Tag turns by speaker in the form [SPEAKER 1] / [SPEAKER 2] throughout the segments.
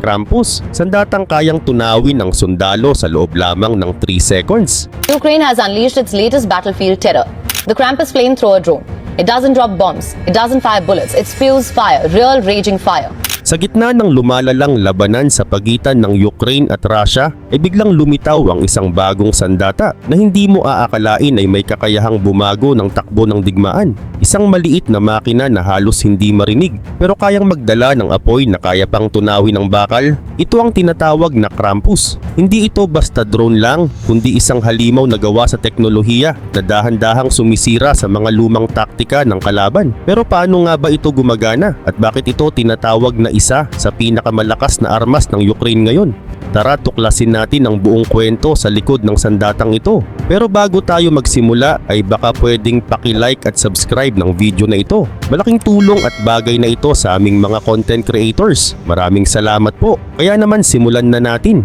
[SPEAKER 1] Krampus, sandatang kayang tunawin ng sundalo sa loob lamang ng 3 seconds.
[SPEAKER 2] Ukraine has unleashed its latest battlefield terror, the Krampus flamethrower drone. It doesn't drop bombs, it doesn't fire bullets, it spews fire, real raging fire.
[SPEAKER 1] Sa gitna ng lumalalang labanan sa pagitan ng Ukraine at Russia, ay biglang lumitaw ang isang bagong sandata na hindi mo aakalain ay may kakayahang bumago ng takbo ng digmaan. Isang maliit na makina na halos hindi marinig pero kayang magdala ng apoy na kaya pang tunawin ng bakal. Ito ang tinatawag na Krampus. Hindi ito basta drone lang, kundi isang halimaw na gawa sa teknolohiya na dahan-dahang sumisira sa mga lumang taktika ng kalaban. Pero paano nga ba ito gumagana at bakit ito tinatawag na isa sa pinakamalakas na armas ng Ukraine ngayon? Tara tuklasin natin ang buong kwento sa likod ng sandatang ito. Pero bago tayo magsimula ay baka pwedeng paki-like at subscribe ng video na ito. Malaking tulong at bagay na ito sa aming mga content creators. Maraming salamat po. Kaya naman simulan na natin.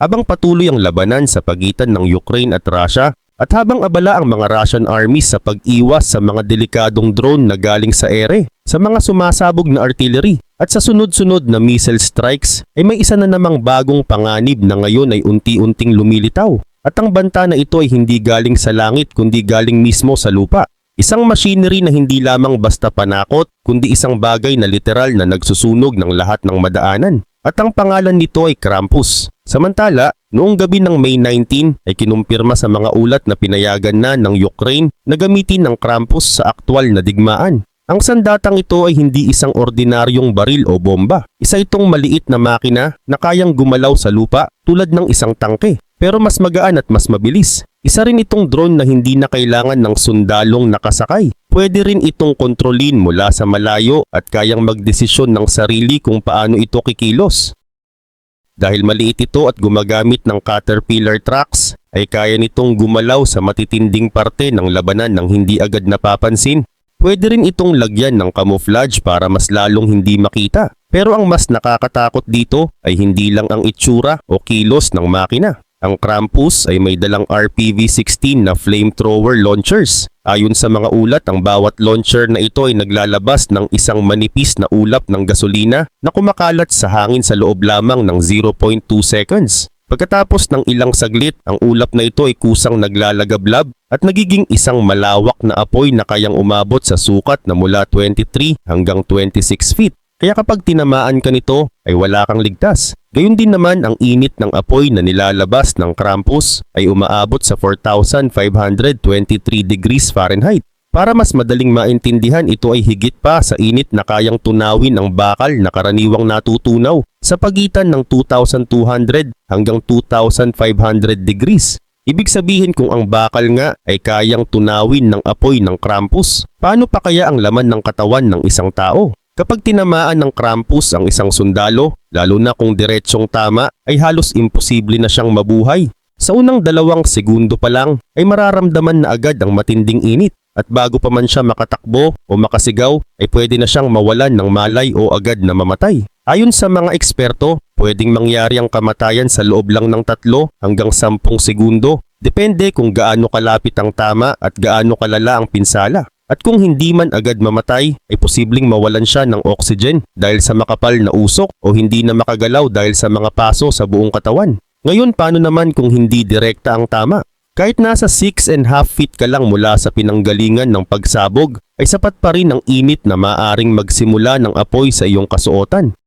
[SPEAKER 1] Habang patuloy ang labanan sa pagitan ng Ukraine at Russia, at habang abala ang mga Russian armies sa pag-iwas sa mga delikadong drone na galing sa ere, sa mga sumasabog na artillery, at sa sunod-sunod na missile strikes, ay may isa na namang bagong panganib na ngayon ay unti-unting lumilitaw. At ang banta na ito ay hindi galing sa langit kundi galing mismo sa lupa. Isang machinery na hindi lamang basta panakot, kundi isang bagay na literal na nagsusunog ng lahat ng madaanan. At ang pangalan nito ay Krampus. Samantala, noong gabi ng May 19 ay kinumpirma sa mga ulat na pinayagan na ng Ukraine na gamitin ng Krampus sa aktwal na digmaan. Ang sandatang ito ay hindi isang ordinaryong baril o bomba. Isa itong maliit na makina na kayang gumalaw sa lupa tulad ng isang tangke pero mas magaan at mas mabilis. Isa rin itong drone na hindi na kailangan ng sundalong nakasakay. Pwede rin itong kontrolin mula sa malayo at kayang magdesisyon ng sarili kung paano ito kikilos. Dahil maliit ito at gumagamit ng caterpillar tracks, ay kaya nitong gumalaw sa matitinding parte ng labanan ng hindi agad napapansin. Pwede rin itong lagyan ng camouflage para mas lalong hindi makita. Pero ang mas nakakatakot dito ay hindi lang ang itsura o kilos ng makina. Ang Krampus ay may dalang RPV-16 na flamethrower launchers. Ayon sa mga ulat, ang bawat launcher na ito ay naglalabas ng isang manipis na ulap ng gasolina na kumakalat sa hangin sa loob lamang ng 0.2 seconds. Pagkatapos ng ilang saglit, ang ulap na ito ay kusang naglalagablab at nagiging isang malawak na apoy na kayang umabot sa sukat na mula 23 hanggang 26 feet. Kaya kapag tinamaan ka nito ay wala kang ligtas. Gayun din naman ang init ng apoy na nilalabas ng Krampus ay umaabot sa 4,523 degrees Fahrenheit. Para mas madaling maintindihan ito ay higit pa sa init na kayang tunawin ng bakal na karaniwang natutunaw sa pagitan ng 2,200 hanggang 2,500 degrees. Ibig sabihin kung ang bakal nga ay kayang tunawin ng apoy ng Krampus, paano pa kaya ang laman ng katawan ng isang tao? Kapag tinamaan ng Krampus ang isang sundalo, lalo na kung diretsong tama, ay halos imposible na siyang mabuhay. Sa unang dalawang segundo pa lang ay mararamdaman na agad ang matinding init at bago pa man siya makatakbo o makasigaw ay pwede na siyang mawalan ng malay o agad na mamatay. Ayon sa mga eksperto, pwedeng mangyari ang kamatayan sa loob lang ng tatlo hanggang sampung segundo. Depende kung gaano kalapit ang tama at gaano kalala ang pinsala. At kung hindi man agad mamatay, ay posibleng mawalan siya ng oxygen dahil sa makapal na usok o hindi na makagalaw dahil sa mga paso sa buong katawan. Ngayon paano naman kung hindi direkta ang tama? Kahit nasa 6 and half feet ka lang mula sa pinanggalingan ng pagsabog, ay sapat pa rin ang init na maaring magsimula ng apoy sa iyong kasuotan.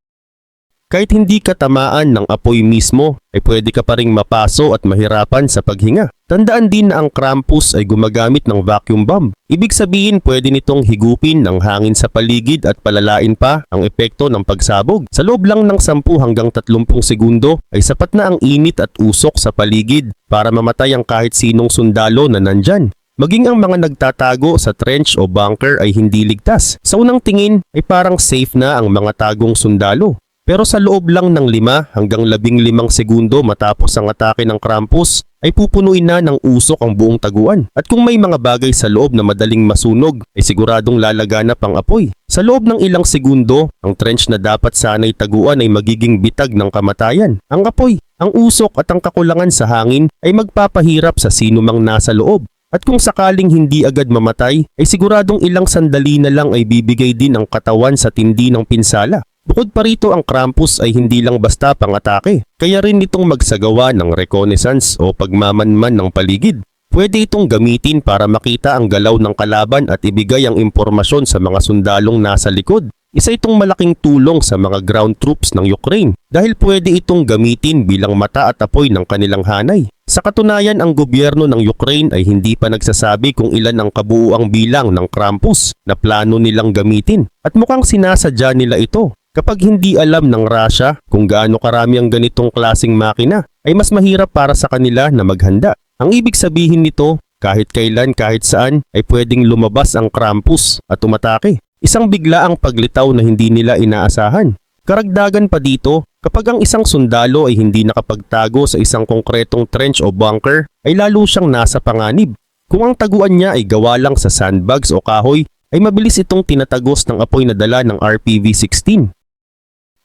[SPEAKER 1] Kahit hindi ka tamaan ng apoy mismo, ay pwede ka pa ring mapaso at mahirapan sa paghinga. Tandaan din na ang Krampus ay gumagamit ng vacuum bomb. Ibig sabihin pwede nitong higupin ng hangin sa paligid at palalain pa ang epekto ng pagsabog. Sa loob lang ng 10 hanggang 30 segundo ay sapat na ang init at usok sa paligid para mamatay ang kahit sinong sundalo na nandyan. Maging ang mga nagtatago sa trench o bunker ay hindi ligtas. Sa unang tingin ay parang safe na ang mga tagong sundalo. Pero sa loob lang ng 5 hanggang 15 segundo matapos ang atake ng Krampus ay pupunuin na ng usok ang buong taguan. At kung may mga bagay sa loob na madaling masunog ay siguradong lalaganap ang apoy. Sa loob ng ilang segundo, ang trench na dapat sana'y taguan ay magiging bitag ng kamatayan. Ang apoy, ang usok at ang kakulangan sa hangin ay magpapahirap sa sino mang nasa loob. At kung sakaling hindi agad mamatay, ay siguradong ilang sandali na lang ay bibigay din ang katawan sa tindi ng pinsala. Bukod pa rito ang Krampus ay hindi lang basta pang-atake, kaya rin itong magsagawa ng reconnaissance o pagmamanman ng paligid. Pwede itong gamitin para makita ang galaw ng kalaban at ibigay ang impormasyon sa mga sundalong nasa likod. Isa itong malaking tulong sa mga ground troops ng Ukraine dahil pwede itong gamitin bilang mata at apoy ng kanilang hanay. Sa katunayan, ang gobyerno ng Ukraine ay hindi pa nagsasabi kung ilan ang kabuuang bilang ng Krampus na plano nilang gamitin at mukhang sinasadya nila ito. Kapag hindi alam ng Russia kung gaano karami ang ganitong klasing makina, ay mas mahirap para sa kanila na maghanda. Ang ibig sabihin nito, kahit kailan kahit saan ay pwedeng lumabas ang Krampus at umatake. Isang biglaang paglitaw na hindi nila inaasahan. Karagdagan pa dito, kapag ang isang sundalo ay hindi nakapagtago sa isang konkretong trench o bunker, ay lalo siyang nasa panganib. Kung ang taguan niya ay gawa lang sa sandbags o kahoy, ay mabilis itong tinatagos ng apoy na dala ng RPV-16.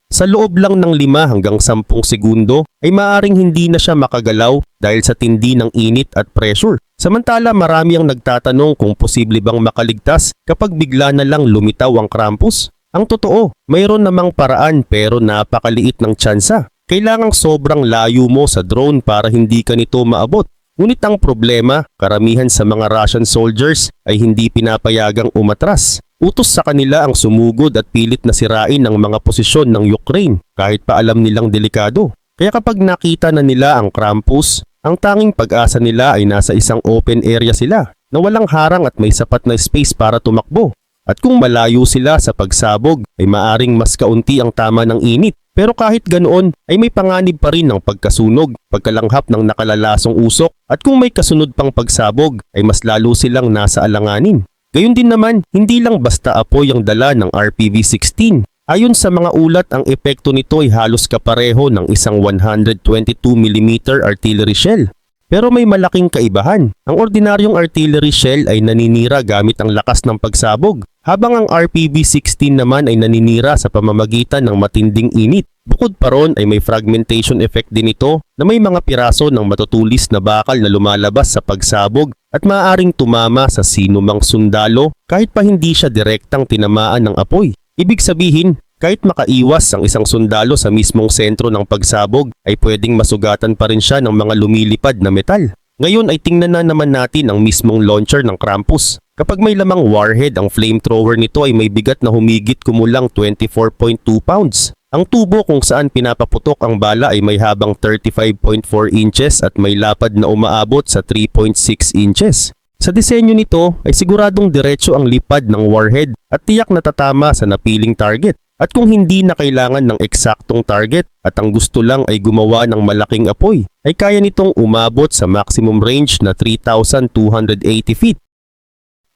[SPEAKER 1] Sa loob lang ng 5 hanggang 10 segundo ay maaring hindi na siya makagalaw dahil sa tindi ng init at pressure. Samantala marami ang nagtatanong kung posible bang makaligtas kapag bigla na lang lumitaw ang Krampus. Ang totoo, mayroon namang paraan pero napakaliit ng tsansa. Kailangang sobrang layo mo sa drone para hindi ka nito maabot. Ngunit ang problema, karamihan sa mga Russian soldiers ay hindi pinapayagang umatras. Utos sa kanila ang sumugod at pilit na sirain ang mga posisyon ng Ukraine kahit pa alam nilang delikado. Kaya kapag nakita na nila ang Krampus, ang tanging pag-asa nila ay nasa isang open area sila na walang harang at may sapat na space para tumakbo. At kung malayo sila sa pagsabog ay maaring mas kaunti ang tama ng init. Pero kahit ganoon ay may panganib pa rin ng pagkasunog, pagkalanghap ng nakalalasong usok at kung may kasunod pang pagsabog ay mas lalo silang nasa alanganin. Gayun din naman, hindi lang basta apoy ang dala ng RPV-16. Ayon sa mga ulat, ang epekto nito ay halos kapareho ng isang 122mm artillery shell. Pero may malaking kaibahan. Ang ordinaryong artillery shell ay naninira gamit ang lakas ng pagsabog, habang ang RPV-16 naman ay naninira sa pamamagitan ng matinding init. Bukod pa ron ay may fragmentation effect din ito na may mga piraso ng matutulis na bakal na lumalabas sa pagsabog at maaaring tumama sa sinumang sundalo kahit pa hindi siya direktang tinamaan ng apoy. Ibig sabihin, kahit makaiwas ang isang sundalo sa mismong sentro ng pagsabog ay pwedeng masugatan pa rin siya ng mga lumilipad na metal. Ngayon ay tingnan na naman natin ang mismong launcher ng Krampus. Kapag may lamang warhead, ang flamethrower nito ay may bigat na humigit kumulang 24.2 pounds. Ang tubo kung saan pinapaputok ang bala ay may habang 35.4 inches at may lapad na umaabot sa 3.6 inches. Sa disenyo nito ay siguradong diretso ang lipad ng warhead at tiyak na tatama sa napiling target. At kung hindi na kailangan ng eksaktong target at ang gusto lang ay gumawa ng malaking apoy, ay kaya nitong umabot sa maximum range na 3,280 feet.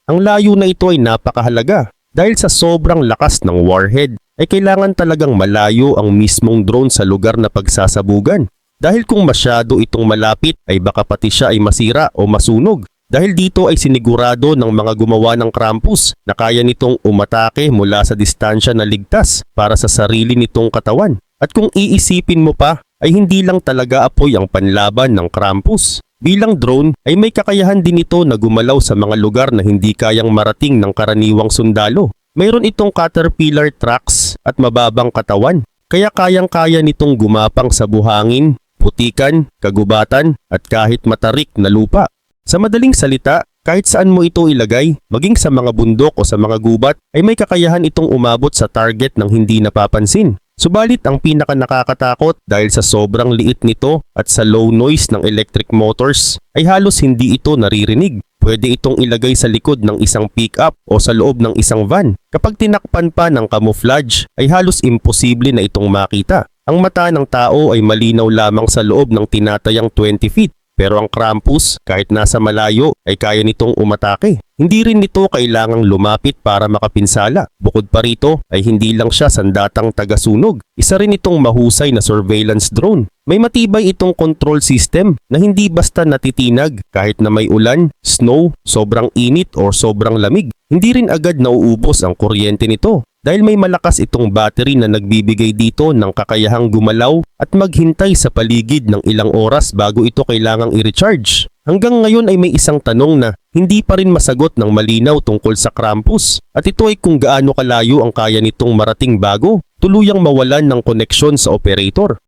[SPEAKER 1] Ang layo na ito ay napakahalaga dahil sa sobrang lakas ng warhead ay kailangan talagang malayo ang mismong drone sa lugar na pagsasabugan. Dahil kung masyado itong malapit ay baka pati siya ay masira o masunog. Dahil dito ay sinigurado ng mga gumawa ng Krampus na kaya nitong umatake mula sa distansya na ligtas para sa sarili nitong katawan. At kung iisipin mo pa ay hindi lang talaga apoy ang panlaban ng Krampus. Bilang drone ay may kakayahan din ito na gumalaw sa mga lugar na hindi kayang marating ng karaniwang sundalo. Mayroon itong caterpillar tracks at mababang katawan, kaya kayang-kaya nitong gumapang sa buhangin, putikan, kagubatan at kahit matarik na lupa. Sa madaling salita, kahit saan mo ito ilagay, maging sa mga bundok o sa mga gubat, ay may kakayahan itong umabot sa target ng hindi napapansin. Subalit ang pinaka nakakatakot dahil sa sobrang liit nito at sa low noise ng electric motors ay halos hindi ito naririnig. Pwede itong ilagay sa likod ng isang pickup o sa loob ng isang van. Kapag tinakpan pa ng camouflage ay halos imposible na itong makita. Ang mata ng tao ay malinaw lamang sa loob ng tinatayang 20 feet. Pero ang Krampus, kahit nasa malayo, ay kaya nitong umatake. Hindi rin nito kailangang lumapit para makapinsala. Bukod pa rito ay hindi lang siya sandatang tagasunog. Isa rin itong mahusay na surveillance drone. May matibay itong control system na hindi basta natitinag kahit na may ulan, snow, sobrang init o sobrang lamig. Hindi rin agad nauubos ang kuryente nito dahil may malakas itong battery na nagbibigay dito ng kakayahang gumalaw at maghintay sa paligid ng ilang oras bago ito kailangang i-recharge. Hanggang ngayon ay may isang tanong na hindi pa rin masagot ng malinaw tungkol sa Krampus at ito ay kung gaano kalayo ang kaya nitong marating bago tuluyang mawalan ng koneksyon sa operator.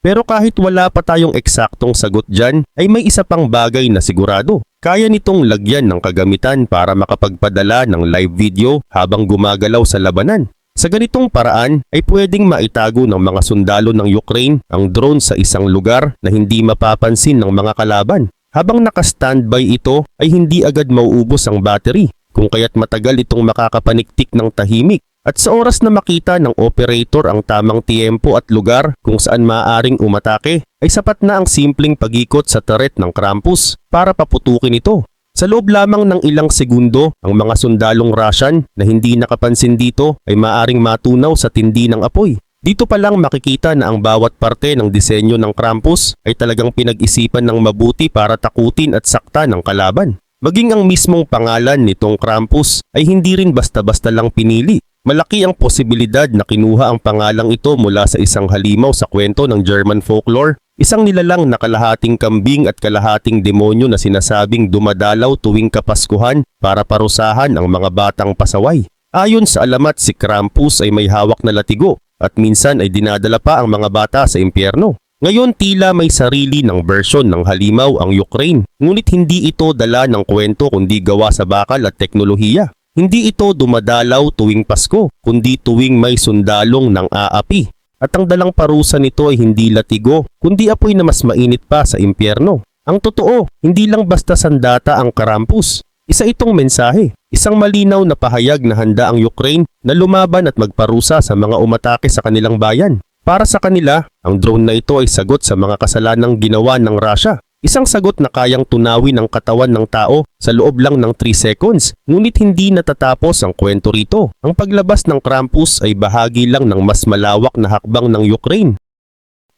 [SPEAKER 1] Pero kahit wala pa tayong eksaktong sagot dyan, ay may isa pang bagay na sigurado. Kaya nitong lagyan ng kagamitan para makapagpadala ng live video habang gumagalaw sa labanan. Sa ganitong paraan ay pwedeng maitago ng mga sundalo ng Ukraine ang drone sa isang lugar na hindi mapapansin ng mga kalaban. Habang naka-standby ito ay hindi agad mauubos ang battery kung kaya't matagal itong makakapaniktik ng tahimik. At sa oras na makita ng operator ang tamang tiempo at lugar kung saan maaaring umatake, ay sapat na ang simpleng pagikot sa turret ng Krampus para paputukin ito. Sa loob lamang ng ilang segundo, ang mga sundalong Russian na hindi nakapansin dito ay maaring matunaw sa tindi ng apoy. Dito pa lang makikita na ang bawat parte ng disenyo ng Krampus ay talagang pinag-isipan ng mabuti para takutin at sakta ng kalaban. Maging ang mismong pangalan nitong Krampus ay hindi rin basta-basta lang pinili. Malaki ang posibilidad na kinuha ang pangalang ito mula sa isang halimaw sa kwento ng German folklore, isang nilalang na kalahating kambing at kalahating demonyo na sinasabing dumadalaw tuwing kapaskuhan para parusahan ang mga batang pasaway. Ayon sa alamat si Krampus ay may hawak na latigo at minsan ay dinadala pa ang mga bata sa impyerno. Ngayon tila may sarili ng version ng halimaw ang Ukraine, ngunit hindi ito dala ng kwento kundi gawa sa bakal at teknolohiya. Hindi ito dumadalaw tuwing Pasko, kundi tuwing may sundalong ng aapi. At ang dalang parusa nito ay hindi latigo, kundi apoy na mas mainit pa sa impyerno. Ang totoo, hindi lang basta sandata ang karampus. Isa itong mensahe, isang malinaw na pahayag na handa ang Ukraine na lumaban at magparusa sa mga umatake sa kanilang bayan. Para sa kanila, ang drone na ito ay sagot sa mga kasalanang ginawa ng Russia. Isang sagot na kayang tunawin ang katawan ng tao sa loob lang ng 3 seconds, ngunit hindi natatapos ang kwento rito. Ang paglabas ng Krampus ay bahagi lang ng mas malawak na hakbang ng Ukraine.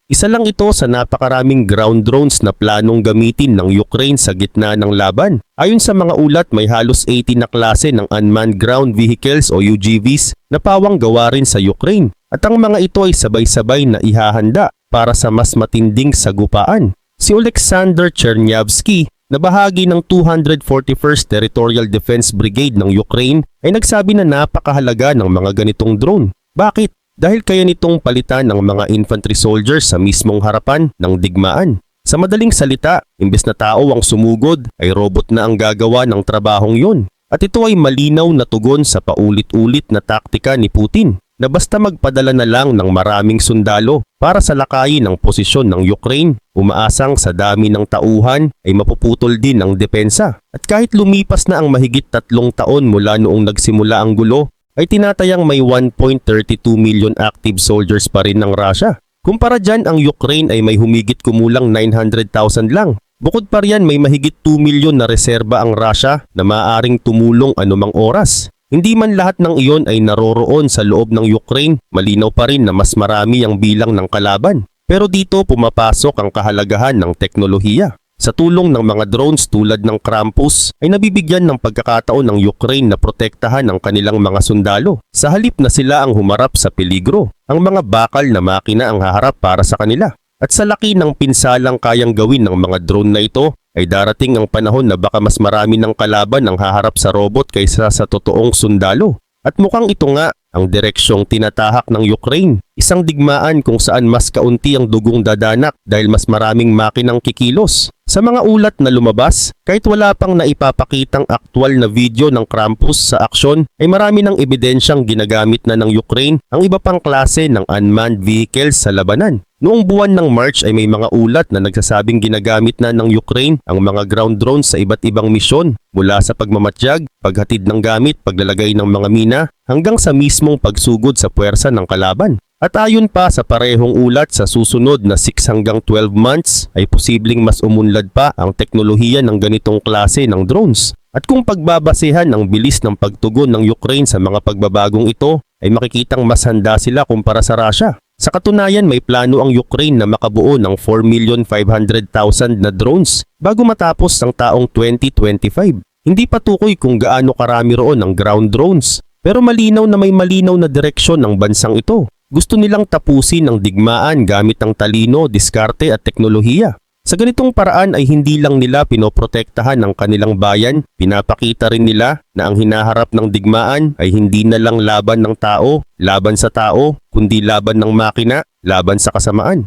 [SPEAKER 1] Isa lang ito sa napakaraming ground drones na planong gamitin ng Ukraine sa gitna ng laban. Ayon sa mga ulat, may halos 80 na klase ng unmanned ground vehicles o UGVs na pawang gawa rin sa Ukraine. At ang mga ito ay sabay-sabay na ihahanda para sa mas matinding sagupaan. Si Alexander Chernyavsky na bahagi ng 241st Territorial Defense Brigade ng Ukraine ay nagsabi na napakahalaga ng mga ganitong drone. Bakit? Dahil kaya nitong palitan ng mga infantry soldiers sa mismong harapan ng digmaan. Sa madaling salita, imbes na tao ang sumugod, ay robot na ang gagawa ng trabahong yun. At ito ay malinaw na tugon sa paulit-ulit na taktika ni Putin na basta magpadala na lang ng maraming sundalo para sa lakayin ng posisyon ng Ukraine, umaasang sa dami ng tauhan ay mapuputol din ang depensa. At kahit lumipas na ang mahigit tatlong taon mula noong nagsimula ang gulo, ay tinatayang may 1.32 million active soldiers pa rin ng Russia. Kumpara dyan ang Ukraine ay may humigit kumulang 900,000 lang. Bukod pa riyan may mahigit 2 milyon na reserba ang Russia na maaaring tumulong anumang oras. Hindi man lahat ng iyon ay naroroon sa loob ng Ukraine, malinaw pa rin na mas marami ang bilang ng kalaban. Pero dito pumapasok ang kahalagahan ng teknolohiya. Sa tulong ng mga drones tulad ng Krampus ay nabibigyan ng pagkakataon ng Ukraine na protektahan ang kanilang mga sundalo. Sa halip na sila ang humarap sa peligro, ang mga bakal na makina ang haharap para sa kanila. At sa laki ng pinsalang kayang gawin ng mga drone na ito, ay darating ang panahon na baka mas marami ng kalaban ang haharap sa robot kaysa sa totoong sundalo. At mukhang ito nga ang direksyong tinatahak ng Ukraine. Isang digmaan kung saan mas kaunti ang dugong dadanak dahil mas maraming makinang kikilos. Sa mga ulat na lumabas, kahit wala pang naipapakitang aktwal na video ng Krampus sa aksyon, ay marami ng ebidensyang ginagamit na ng Ukraine ang iba pang klase ng unmanned vehicles sa labanan. Noong buwan ng March ay may mga ulat na nagsasabing ginagamit na ng Ukraine ang mga ground drones sa iba't ibang misyon mula sa pagmamatsyag, paghatid ng gamit, paglalagay ng mga mina hanggang sa mismong pagsugod sa puwersa ng kalaban. At ayon pa sa parehong ulat sa susunod na 6 hanggang 12 months ay posibleng mas umunlad pa ang teknolohiya ng ganitong klase ng drones. At kung pagbabasehan ang bilis ng pagtugon ng Ukraine sa mga pagbabagong ito ay makikitang mas handa sila kumpara sa Russia. Sa katunayan may plano ang Ukraine na makabuo ng 4,500,000 na drones bago matapos ang taong 2025. Hindi patukoy kung gaano karami roon ang ground drones pero malinaw na may malinaw na direksyon ng bansang ito. Gusto nilang tapusin ang digmaan gamit ang talino, diskarte at teknolohiya. Sa ganitong paraan ay hindi lang nila pinoprotektahan ang kanilang bayan, pinapakita rin nila na ang hinaharap ng digmaan ay hindi na lang laban ng tao, laban sa tao, kundi laban ng makina, laban sa kasamaan.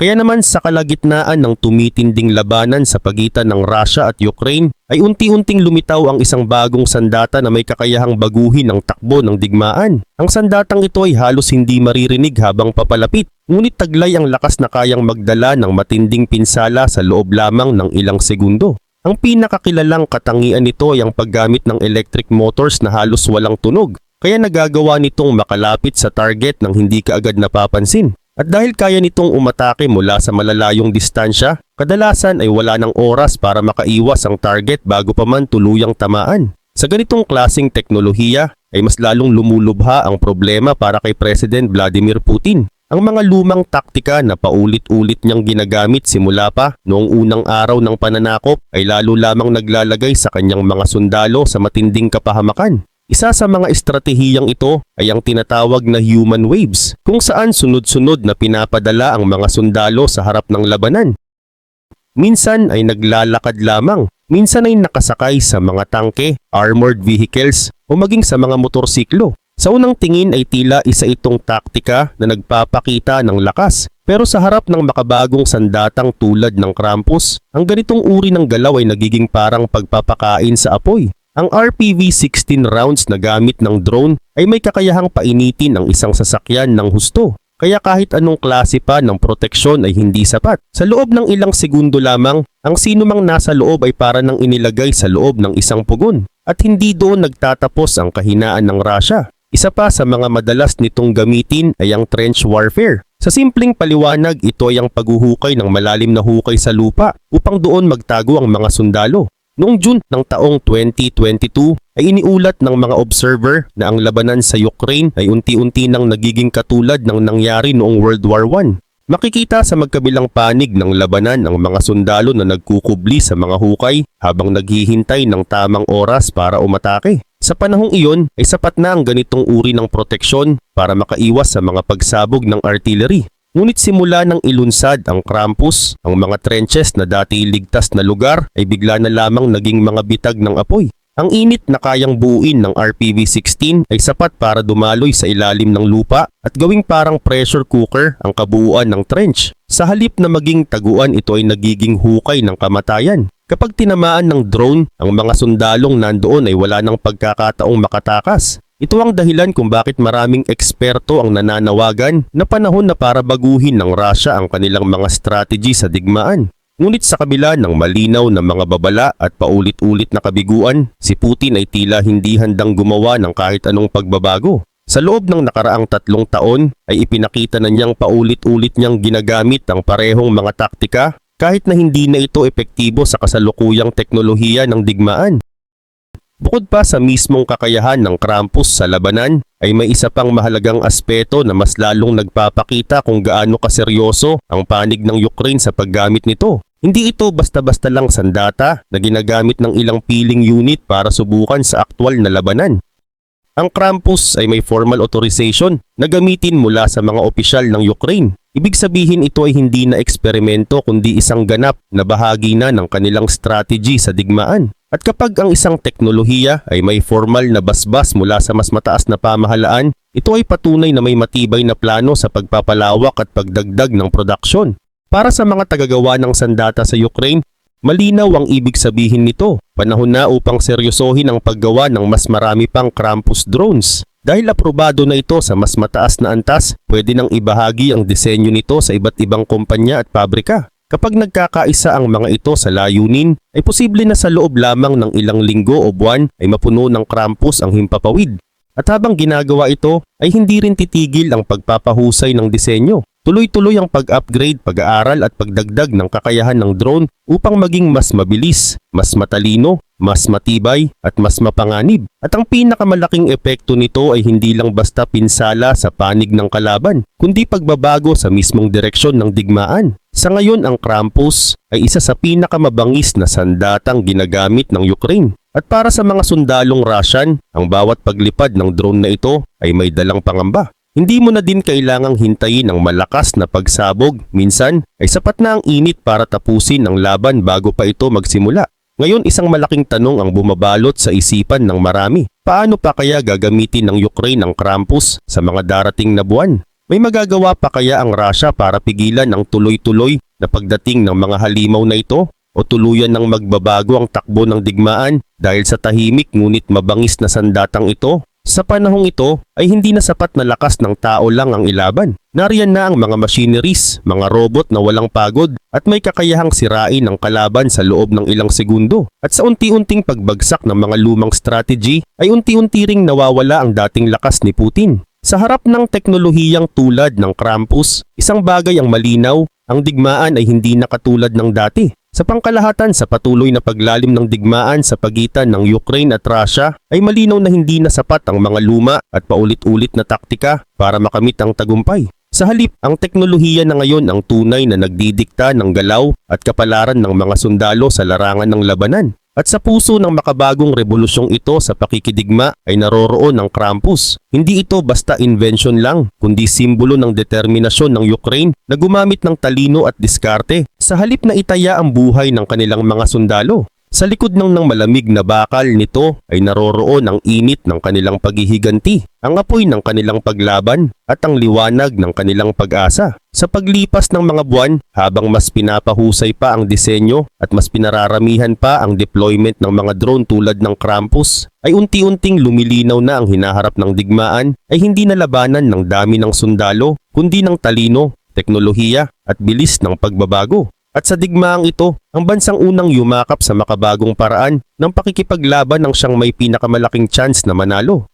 [SPEAKER 1] Kaya naman sa kalagitnaan ng tumitinding labanan sa pagitan ng Russia at Ukraine ay unti-unting lumitaw ang isang bagong sandata na may kakayahang baguhin ang takbo ng digmaan. Ang sandatang ito ay halos hindi maririnig habang papalapit, ngunit taglay ang lakas na kayang magdala ng matinding pinsala sa loob lamang ng ilang segundo. Ang pinakakilalang katangian nito ay ang paggamit ng electric motors na halos walang tunog, kaya nagagawa nitong makalapit sa target nang hindi kaagad napapansin. At dahil kaya nitong umatake mula sa malalayong distansya, kadalasan ay wala ng oras para makaiwas ang target bago pa man tuluyang tamaan. Sa ganitong klasing teknolohiya ay mas lalong lumulubha ang problema para kay President Vladimir Putin. Ang mga lumang taktika na paulit-ulit niyang ginagamit simula pa noong unang araw ng pananakop ay lalo lamang naglalagay sa kanyang mga sundalo sa matinding kapahamakan. Isa sa mga estratehiyang ito ay ang tinatawag na human waves, kung saan sunod-sunod na pinapadala ang mga sundalo sa harap ng labanan. Minsan ay naglalakad lamang, minsan ay nakasakay sa mga tangke, armored vehicles o maging sa mga motorsiklo. Sa unang tingin ay tila isa itong taktika na nagpapakita ng lakas. Pero sa harap ng makabagong sandatang tulad ng Krampus, ang ganitong uri ng galaw ay nagiging parang pagpapakain sa apoy. Ang RPV-16 rounds na gamit ng drone ay may kakayahang painitin ang isang sasakyan ng husto. Kaya kahit anong klase pa ng proteksyon ay hindi sapat. Sa loob ng ilang segundo lamang, ang sino mang nasa loob ay para nang inilagay sa loob ng isang pugon. At hindi doon nagtatapos ang kahinaan ng Russia. Isa pa sa mga madalas nitong gamitin ay ang trench warfare. Sa simpleng paliwanag, ito ay ang paghuhukay ng malalim na hukay sa lupa upang doon magtago ang mga sundalo. Noong June ng taong 2022 ay iniulat ng mga observer na ang labanan sa Ukraine ay unti-unti nang nagiging katulad ng nangyari noong World War I. Makikita sa magkabilang panig ng labanan ang mga sundalo na nagkukubli sa mga hukay habang naghihintay ng tamang oras para umatake. Sa panahong iyon ay sapat na ang ganitong uri ng proteksyon para makaiwas sa mga pagsabog ng artillery. Ngunit simula nang ilunsad ang Krampus, ang mga trenches na dati ligtas na lugar ay bigla na lamang naging mga bitag ng apoy. Ang init na kayang buuin ng RPV-16 ay sapat para dumaloy sa ilalim ng lupa at gawing parang pressure cooker ang kabuuan ng trench. Sa halip na maging taguan ito ay nagiging hukay ng kamatayan. Kapag tinamaan ng drone, ang mga sundalong nandoon ay wala ng pagkakataong makatakas. Ito ang dahilan kung bakit maraming eksperto ang nananawagan na panahon na para baguhin ng Russia ang kanilang mga strategy sa digmaan. Ngunit sa kabila ng malinaw na mga babala at paulit-ulit na kabiguan, si Putin ay tila hindi handang gumawa ng kahit anong pagbabago. Sa loob ng nakaraang tatlong taon ay ipinakita na niyang paulit-ulit niyang ginagamit ang parehong mga taktika kahit na hindi na ito epektibo sa kasalukuyang teknolohiya ng digmaan. Bukod pa sa mismong kakayahan ng Krampus sa labanan, ay may isa pang mahalagang aspeto na mas lalong nagpapakita kung gaano kaseryoso ang panig ng Ukraine sa paggamit nito. Hindi ito basta-basta lang sandata na ginagamit ng ilang piling unit para subukan sa aktwal na labanan. Ang Krampus ay may formal authorization na gamitin mula sa mga opisyal ng Ukraine. Ibig sabihin ito ay hindi na eksperimento kundi isang ganap na bahagi na ng kanilang strategy sa digmaan. At kapag ang isang teknolohiya ay may formal na basbas mula sa mas mataas na pamahalaan, ito ay patunay na may matibay na plano sa pagpapalawak at pagdagdag ng produksyon. Para sa mga tagagawa ng sandata sa Ukraine, malinaw ang ibig sabihin nito. Panahon na upang seryosohin ang paggawa ng mas marami pang Krampus drones. Dahil aprobado na ito sa mas mataas na antas, pwede nang ibahagi ang disenyo nito sa iba't ibang kumpanya at pabrika. Kapag nagkakaisa ang mga ito sa layunin, ay posible na sa loob lamang ng ilang linggo o buwan ay mapuno ng Krampus ang himpapawid. At habang ginagawa ito, ay hindi rin titigil ang pagpapahusay ng disenyo. Tuloy-tuloy ang pag-upgrade, pag-aaral at pagdagdag ng kakayahan ng drone upang maging mas mabilis, mas matalino, mas matibay at mas mapanganib. At ang pinakamalaking epekto nito ay hindi lang basta pinsala sa panig ng kalaban, kundi pagbabago sa mismong direksyon ng digmaan. Sa ngayon ang Krampus ay isa sa pinakamabangis na sandatang ginagamit ng Ukraine. At para sa mga sundalong Russian, ang bawat paglipad ng drone na ito ay may dalang pangamba. Hindi mo na din kailangang hintayin ang malakas na pagsabog. Minsan ay sapat na ang init para tapusin ang laban bago pa ito magsimula. Ngayon isang malaking tanong ang bumabalot sa isipan ng marami. Paano pa kaya gagamitin ng Ukraine ang Krampus sa mga darating na buwan? May magagawa pa kaya ang Russia para pigilan ang tuloy-tuloy na pagdating ng mga halimaw na ito? O tuluyan ng magbabago ang takbo ng digmaan dahil sa tahimik ngunit mabangis na sandatang ito? Sa panahong ito ay hindi na sapat na lakas ng tao lang ang ilaban. Nariyan na ang mga machineries, mga robot na walang pagod at may kakayahang sirain ang kalaban sa loob ng ilang segundo. At sa unti-unting pagbagsak ng mga lumang strategy ay unti-unti ring nawawala ang dating lakas ni Putin. Sa harap ng teknolohiyang tulad ng Krampus, isang bagay ang malinaw, ang digmaan ay hindi na katulad ng dati. Sa pangkalahatan sa patuloy na paglalim ng digmaan sa pagitan ng Ukraine at Russia ay malinaw na hindi na sapat ang mga luma at paulit-ulit na taktika para makamit ang tagumpay. Sa halip, ang teknolohiya na ngayon ang tunay na nagdidikta ng galaw at kapalaran ng mga sundalo sa larangan ng labanan. At sa puso ng makabagong rebolusyong ito sa pakikidigma ay naroroon ang Krampus. Hindi ito basta invention lang, kundi simbolo ng determinasyon ng Ukraine na gumamit ng talino at diskarte sa halip na itaya ang buhay ng kanilang mga sundalo. Sa likod ng ng malamig na bakal nito ay naroroon ang init ng kanilang paghihiganti, ang apoy ng kanilang paglaban at ang liwanag ng kanilang pag-asa. Sa paglipas ng mga buwan, habang mas pinapahusay pa ang disenyo at mas pinararamihan pa ang deployment ng mga drone tulad ng Krampus, ay unti-unting lumilinaw na ang hinaharap ng digmaan ay hindi na labanan ng dami ng sundalo, kundi ng talino, teknolohiya at bilis ng pagbabago. At sa digmaang ito, ang bansang unang yumakap sa makabagong paraan ng pakikipaglaban ng siyang may pinakamalaking chance na manalo.